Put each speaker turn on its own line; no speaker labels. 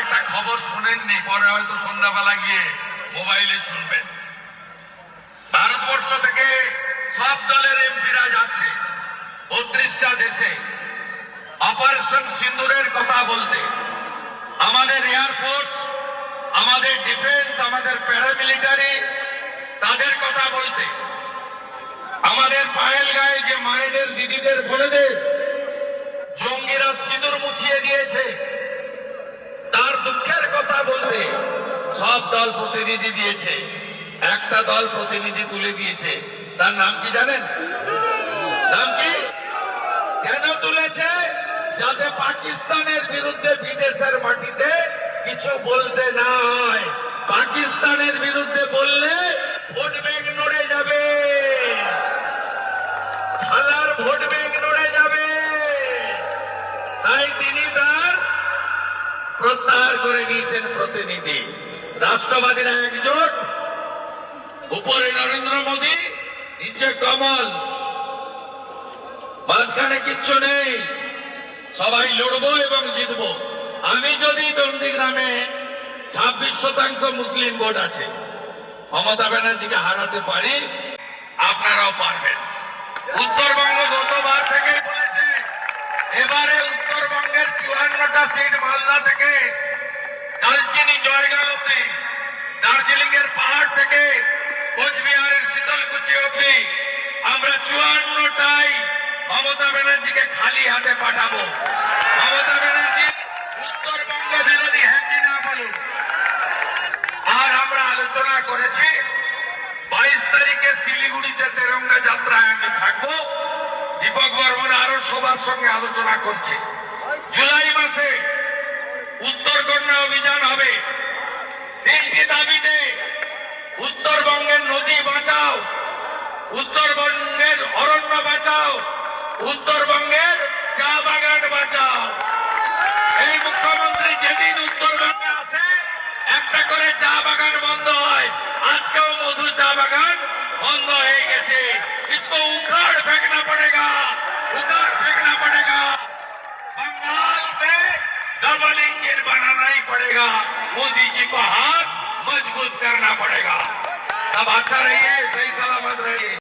একটা খবর শুনেননি, পরে হয়তো সন্ধ্যাবেলা গিয়ে মোবাইলে শুনবেন। ভারতবর্ষ থেকে সব দলের এমপিরা যাচ্ছে, বত্রিশটা দেশে। অপারেশন সিন্দুরের কথা বলতে, আমাদের এয়ারফোর্স আমাদের ডিফেন্স, আমাদের প্যারামিলিটারি, তাদের কথা বলতে। আমাদের পায়েল গায়ে যে মায়েদের দিদিদের বোনেদের জঙ্গিরা সিঁদুর মুছিয়ে দিয়েছে তার দুঃখের কথা বলতে সব দল প্রতিনিধি দিয়েছে। একটা দল প্রতিনিধি তুলে দিয়েছে। তার নাম কি জানেন? নাম কি? কেন তুলেছে? যাতে পাকিস্তানের বিরুদ্ধে বিদেশের মাটিতে কিছু বলতে না হয়। পাকিস্তানের বিরুদ্ধে বললে ভোট ব্যাংক নড়ে যাবে। খেলার ভোট ব্যাংক নড়ে যাবে। তাই তিনি প্রত্যাহার করে নিয়েছেন প্রতিনিধি। রাষ্ট্রবাদীরা একজোট, উপরে নরেন্দ্র মোদী, নিচে কমল। মাঝখানে কিচ্ছু নেই। সবাই লড়বো এবং জিতবো। আমি যদি গ্রামে ছাব্বিশ শতাংশ মুসলিম ভোট আছে, মমতা ব্যানার্জিকে হারাতে পারি, আপনারাও পারবেন। উত্তরবঙ্গ গতবার থেকে এবারে চুয়ান্নটা সিট মালদা থেকে কালচিনি জয়গাঁও অব্দি দার্জিলিং এর পাহাড় থেকে কোচবিহারের শীতলকুচি অব্দি আমরা চুয়ান্নটাই মমতা ব্যানার্জিকে খালি হাতে পাঠাবো। মমতা ব্যানার্জি উত্তরবঙ্গ বিরোধী হ্যাঁ না বলুন? আর আমরা আলোচনা করেছি, বাইশ তারিখে শিলিগুড়িতে তেরঙ্গা যাত্রায় আমি থাকব। দীপক বর্মন আরও সবার সঙ্গে আলোচনা করছে। জুলাই মাসে উত্তরকন্যা অভিযান হবে। তিনটি দাবিতে উত্তরবঙ্গের নদী বাঁচাও, উত্তরবঙ্গের অরণ্য বাঁচাও, উত্তরবঙ্গের চা বাগান বাঁচাও। এই মুখ্যমন্ত্রী যেদিন উত্তরবঙ্গে আসে, একটা করে চা বাগান डबल बनाना ही पड़ेगा। मोदी जी को हाथ मज़बूत करना पड़ेगा। सब अच्छा रहिए, सही सलामत रहिए।